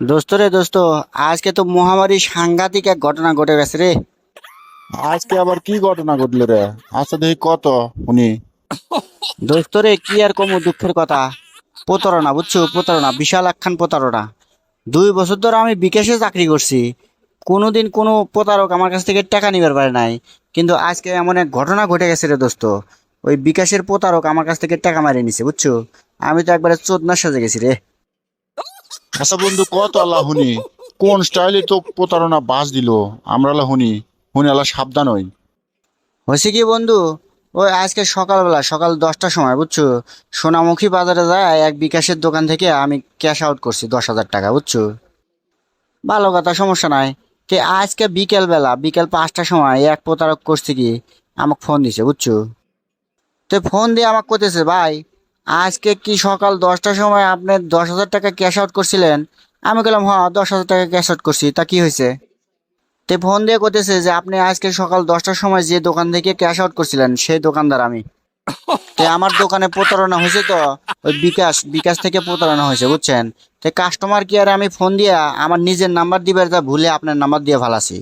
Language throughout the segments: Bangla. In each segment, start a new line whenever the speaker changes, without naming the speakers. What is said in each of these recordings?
দোস্ত রে দোস্ত আজকে তো মহামারী সাংঘাতিক এক ঘটনা ঘটে গেছে রে।
আজকে আবার কি ঘটনা ঘটলো রে? আচ্ছা দেখি কত উনি
দোস্ত রে কি আর কম দুঃখের কথা? প্রতারণা বুঝছ? প্রতারণা বিশাল একখান প্রতারণা। দুই বছর ধরে আমি বিকাশে চাকরি করছি। কোনোদিন কোনো প্রতারক আমার কাছ থেকে টাকা নিবার পারে নাই। কিন্তু আজকে এমন এক ঘটনা ঘটে গেছে রে দোস্ত। ওই বিকাশের প্রতারক আমার কাছ থেকে টাকা মারিয়ে নিছে বুঝছ? আমি তো একবারে চোদনার সাজে গেছি রে।
আচ্ছা বন্ধু, কত আল্লাহ হুনি? কোন স্টাইলে তো প্রতারণা বাস দিল? আমরা আল্লাহ হুনি। হুনি আল্লাহ সাবধান হই।
হয়েছে কি বন্ধু? ওই আজকে সকালবেলা, সকাল দশটার সময়, বুঝছ? সোনামুখী বাজারে যায়, এক বিকাশের দোকান থেকে আমি ক্যাশ আউট করছি দশ হাজার টাকা, বুঝছ? ভালো কথা, সমস্যা নাই। তে আজকে বিকেলবেলা, বিকেল পাঁচটার সময় এক প্রতারক করছে কি? আমাকে ফোন দিছে, বুঝছ? তো ফোন দিয়ে আমাকে করতেছে ভাই আজকে কি সকাল দশটার সময় আপনি দশ হাজার টাকা ক্যাশ আউট করছিলেন? আমি বললাম হ্যাঁ দশ হাজার টাকা ক্যাশ আউট করছি। তা কি হয়েছে তে ফোন দিয়ে করতেছে যে, আপনি আজকে সকাল দশটার সময় যে দোকান থেকে ক্যাশ আউট করছিলেন, সেই দোকানদার আমি। তে আমার দোকানে প্রতারণা হয়েছে তো, ওই বিকাশ বিকাশ থেকে প্রতারণা হয়েছে বুঝছেন? তে কাস্টমার কেয়ারে আমি ফোন দিয়া আমার নিজের নাম্বার দিবে তা ভুলে আপনার নাম্বার দিয়ে ভালাছি,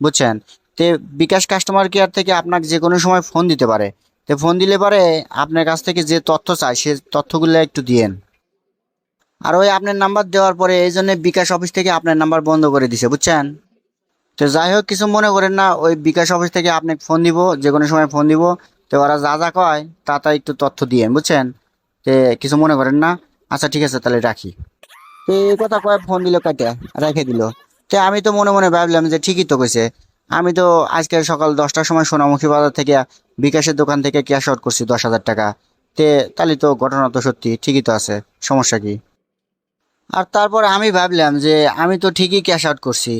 বুঝছেন? তে বিকাশ কাস্টমার কেয়ার থেকে আপনাকে যে কোনো সময় ফোন দিতে পারে। তে ফোন দিলে পারে আপনার কাছ থেকে যে তথ্য চাই, সে তথ্যগুলো একটু দিয়েন। আর ওই আপনার নাম্বার দেওয়ার পরে এই জন্য বিকাশ অফিস থেকে আপনার নাম্বার বন্ধ করে দিছে, বুঝছেন? তো যাই হোক, কিছু মনে করেন না, ওই বিকাশ অফিস থেকে আপনাকে ফোন দিব, যে কোনো সময় ফোন দিব, তো ওরা যা যা কয়, তা তা একটু তথ্য দিয়েন, বুঝছেন? তে কিছু মনে করেন না? আচ্ছা ঠিক আছে, তাহলে রাখি। তো এই কথা কয় ফোন দিল কাটে রেখে দিল। তো আমি তো মনে মনে ভাবলাম যে ঠিকই তো কইছে। আমি তো আজকে সকাল দশটার সময় সোনামুখী বাজার থেকে বিকাশের দোকান থেকে ক্যাশ আউট করছি দশ হাজার টাকা। তে, তাহলে তো ঘটনা তো সত্যি, ঠিকই তো আছে। সমস্যা কি? আর তারপর আমি ভাবলাম যে আমি তো ঠিকই ক্যাশ আউট করছি।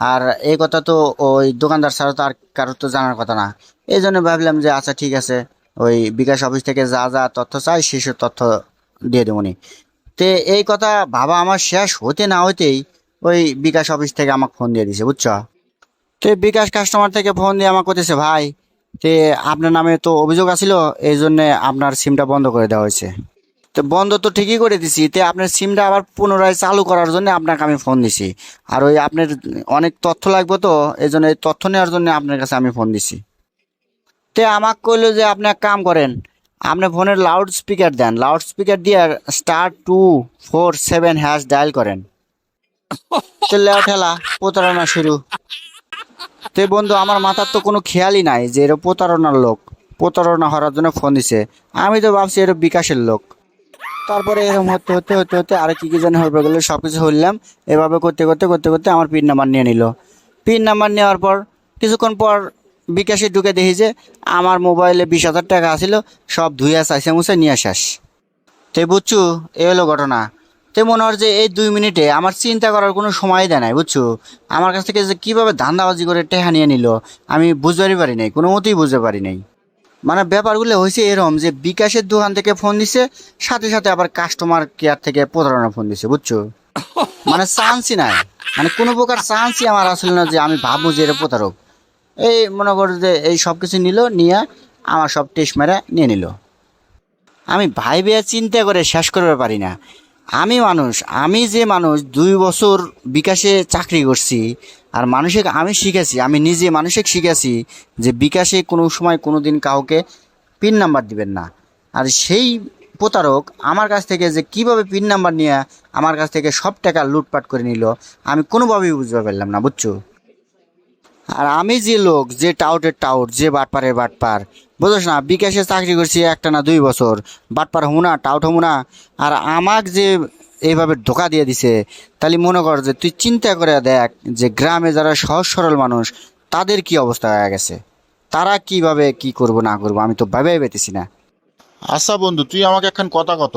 আর এই কথা তো ওই দোকানদার ছাড়া তো আর কারোর তো জানার কথা না। এই জন্য ভাবলাম যে আচ্ছা ঠিক আছে, ওই বিকাশ অফিস থেকে যা যা তথ্য চাই, সেসব তথ্য দিয়ে দেবনি তে, এই কথা ভাবা আমার শেষ হতে না হতেই ওই বিকাশ অফিস থেকে আমাকে ফোন দিয়ে দিছে, বুঝছ? তো বিকাশ কাস্টমার থেকে ফোন দিয়ে আমাকে করতেছে ভাই, তে আপনার নামে তো অভিযোগ আছিল এই জন্য আপনার সিমটা বন্ধ করে দেওয়া হয়েছে। তো বন্ধ তো ঠিকই করে দিছি, তে আপনার সিমটা আবার পুনরায় চালু করার জন্য আপনাকে আমি ফোন দিছি। আর ওই আপনার অনেক তথ্য লাগবে তো, এই জন্য এই তথ্য নেওয়ার জন্য আপনার কাছে আমি ফোন দিছি। তে আমাকে কইলো যে, আপনি এক কাম করেন, আপনি ফোনের লাউড স্পিকার দেন লাউড স্পিকার দিয়ে star two four seven hash dial করেন। ঠেলা প্রতারণা শুরু। তে বন্ধু, আমার মাথার তো কোনো খেয়ালই নাই যে এরা প্রতারণার লোক। প্রতারণা হওয়ার জন্য ফোন দিছে। আমি তো ভাবছি এরা বিকাশের লোক। তারপরে এরকম হতে হতে হতে হতে আরও কি কি জানি হবে গেলো সব কিছু হইলাম। এভাবে করতে করতে করতে করতে আমার পিন নাম্বার নিয়ে নিল। পিন নাম্বার নেওয়ার পর, কিছুক্ষণ পর বিকাশে ঢুকে দেখি যে আমার মোবাইলে বিশ হাজার টাকা আসিল সব ধুইয়া চাইছে মুছে নিয়ে আসাস। তে বুঝছু এ হলো ঘটনা। তে মনে হয় যে এই দুই মিনিটে আমার চিন্তা করার কোনো সময় দেয় নাই, বুঝছ? আমার কাছ থেকে যে কীভাবে ধান্দাবাজি করে টেহা নিয়ে নিল, আমি বুঝবারই পারি নাই, কোনো মতেই বুঝতে পারি নাই। মানে ব্যাপারগুলো হয়েছে এরকম যে বিকাশের দোকান থেকে ফোন দিছে, সাথে সাথে আবার কাস্টমার কেয়ার থেকে প্রতারণা ফোন দিছে, বুঝছ? মানে চান্সই নাই। মানে কোনো প্রকার চান্সই আমার আসলে না যে আমি ভাববো যে এটা প্রতারক। এই মনে করো যে এই সব কিছু নিল, নিয়ে আমার সব টেস্ট মেরে নিয়ে নিল। আমি ভাইবে চিন্তা করে শেষ করতে পারি না। আমি মানুষ, আমি যে মানুষ, দুই বছর বিকাশে চাকরি করছি, আর মানুষকে আমি শিখেছি, আমি নিজে মানুষকে শিখেছি যে বিকাশে কোনো সময় কোনো দিন কাউকে পিন নাম্বার দিবেন না। আর সেই প্রতারক আমার কাছ থেকে যে কীভাবে পিন নাম্বার নিয়ে আমার কাছ থেকে সব টাকা লুটপাট করে নিল, আমি কোনোভাবেই বুঝতে পারলাম না, বুঝছ? আর আমি যে লোক, যে টাউটের টাউট, যে বাটপারের বাটপার বুঝোস না? বিকাশে চাকরি করছি একটা না দুই বছর, বাটপার হমু না, টাউট হমু না, আর আমাক যে এইভাবে ধোকা দিয়ে দিছে, তাহলে মনে কর যে তুই চিন্তা করে দেখ যে গ্রামে যারা সহজ সরল মানুষ, তাদের কি অবস্থা হয়ে গেছে? তারা কীভাবে কি করব না করব, আমি তো ভাবে পেতেছি না।
আচ্ছা বন্ধু, তুই আমাকে একখান কথা কত?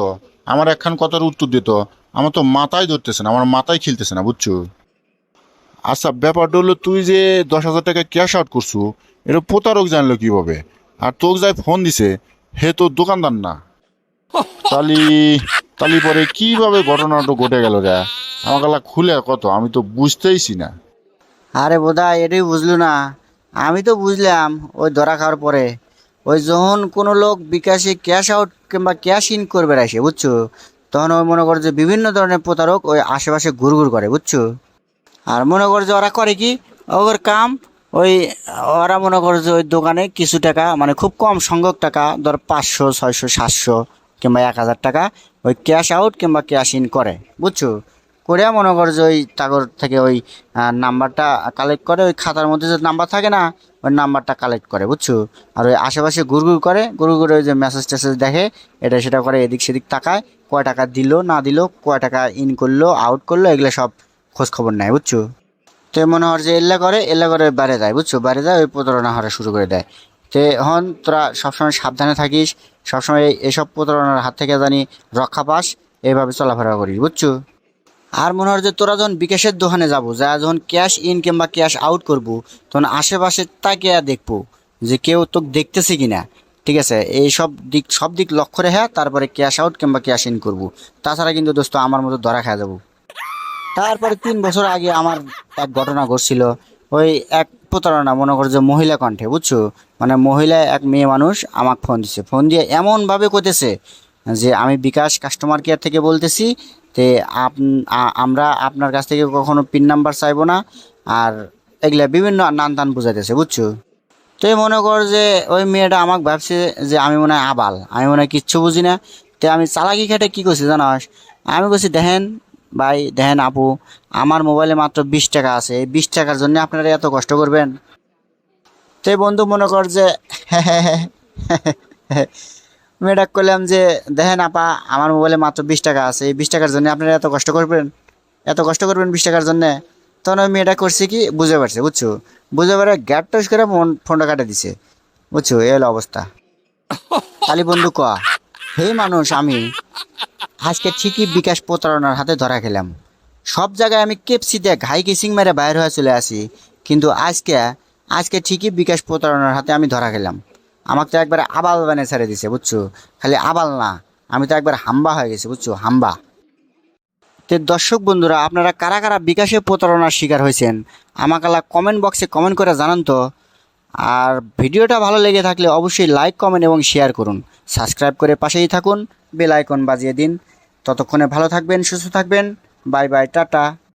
আমার একখান কথার উত্তর দিত আমার তো মাথায় ধরতেছে না, আমার মাথায় খেলতেছে না, বুঝছ? আচ্ছা ব্যাপারটা হলো তুই যে দশ হাজার টাকা ক্যাশ আউট করছু, এটা প্রতারক জানলো কীভাবে? আর তোকে যাই ফোন দিছে, হে তো দোকানদার না। তালি তালি পরে কীভাবে ঘটনাটা ঘটে গেল রে? গলা খুলে কত, আমি তো বুঝতেইছি না।
আরে বোধা, এটাই বুঝলো না। আমি তো বুঝলাম ওই ধরা খাওয়ার পরে। ওই যখন কোনো লোক বিকাশে ক্যাশ আউট কিংবা ক্যাশ ইন করবে আসে বুঝছ? তখন ওই মনে করো যে বিভিন্ন ধরনের প্রতারক ওই আশেপাশে ঘুরঘুর করে, বুঝছ? আর মনে করো যে ওরা করে কি? ওর কাম, ওই ওরা মনে করো যে ওই দোকানে কিছু টাকা মানে খুব কম সংখ্যক টাকা, ধর পাঁচশো, ছয়শো, সাতশো কিংবা এক হাজার টাকা ওই ক্যাশ আউট কিংবা ক্যাশ ইন করে, বুঝছ? করে মনে করো যে ওই তাগর থেকে ওই নাম্বারটা কালেক্ট করে, ওই খাতার মধ্যে যে নাম্বার থাকে না, ওই নাম্বারটা কালেক্ট করে, বুঝছ? আর ওই আশেপাশে ঘুরঘুর করে ঘুরঘুর করে ওই যে মেসেজ টেসেজ দেখে, এটা সেটা করে, এদিক সেদিক তাকায়, কয় টাকা দিল, না দিল, কয় টাকা ইন করল আউট করল, এগুলো সব খোঁজ খবর নেয়, বুঝছ? তো মনে হয় যে এল্লা করে এল্লা করে বাইরে যায়, বুঝছ? বাইরে যায়, ওই প্রতারণা হওয়া শুরু করে দেয়। তে হন, তোরা সবসময় সাবধানে থাকিস, সবসময় এসব প্রতারণার হাত থেকে জানি রক্ষা পাস এইভাবে চলাফেরা করিস, বুঝছ? আর মনে হয় যে তোরা যখন বিকাশের দোকানে যাব, যা যখন ক্যাশ ইন কিংবা ক্যাশ আউট করব, তখন আশেপাশে তাকে দেখব যে কেউ তোকে দেখতেছে কিনা, ঠিক আছে? এই সব দিক সব দিক লক্ষ্য রেখে তারপরে ক্যাশ আউট কিংবা ক্যাশ ইন করব। তাছাড়া কিন্তু দোস্ত, আমার মতো ধরা খাওয়া যাব। তারপরে তিন বছর আগে আমার এক ঘটনা ঘটছিল। ওই এক প্রতারণা, মনে করো যে মহিলা কণ্ঠে, বুঝছ? মানে মহিলা এক মেয়ে মানুষ আমাকে ফোন দিছে। ফোন দিয়ে এমনভাবে করতেছে যে, আমি বিকাশ কাস্টমার কেয়ার থেকে বলতেছি তে আপ- আমরা আপনার কাছ থেকে কখনো পিন নাম্বার চাইব না। আর এগুলা বিভিন্ন নান টান বুঝাইতেছে, বুঝছ? তো মনে কর যে, ওই মেয়েটা আমাকে ভাবছে যে, আমি মনে হয় আবাল, আমি মনে হয় কিচ্ছু বুঝি না। তো আমি চালাকি খেটে কী করছি জানাস? আমি বলছি, দেখেন ভাই, দেখেন আপু, আমার মোবাইলে মাত্র বিশ টাকা আছে। এই বিশ টাকার জন্য আপনারা এত কষ্ট করবেন? তো বন্ধু মনে কর যে, মেয়েটা করলাম যে, দেখেন আপা, আমার মোবাইলে মাত্র বিশ টাকা আছে। এই বিশ টাকার জন্য আপনারা এত কষ্ট করবেন? এত কষ্ট করবেন বিশ টাকার জন্যে? তখন ওই মেয়েটা করছে কি, বুঝে পারছে, বুঝছ? বুঝে পারে গ্যাট টস করে ফোন, ফোনটা কাটে দিছে। বুঝছ? এই হলো অবস্থা। খালি বন্ধু ক, হে মানুষ, আমি আজকে ঠিকই বিকাশ প্রতারণার হাতে ধরা খেলাম। সব জায়গায় আমি কেপসি দিয়ে ঘাই কিসিং মেরে বাইর হয়ে চলে আসি, কিন্তু আজকে আজকে ঠিকই বিকাশ প্রতারণার হাতে আমি ধরা খেলাম। আমাকে তো একবার আবাল বানিয়ে ছেড়ে দিছে, বুঝছ? খালি আবাল না, আমি তো একবার হাম্বা হয়ে গেছি, বুঝছ? হাম্বা। তো দর্শক বন্ধুরা, আপনারা কারা কারা বিকাশে প্রতারণার শিকার হয়েছেন আমাকালা কমেন্ট বক্সে কমেন্ট করে জানান তো। আর ভিডিওটা ভালো লেগে থাকলে অবশ্যই লাইক কমেন্ট এবং শেয়ার করুন। সাবস্ক্রাইব করে পাশেই থাকুন। বেল আইকন বাজিয়ে দিন। ততক্ষণে ভালো থাকবেন সুস্থ থাকবেন। Bye bye tata.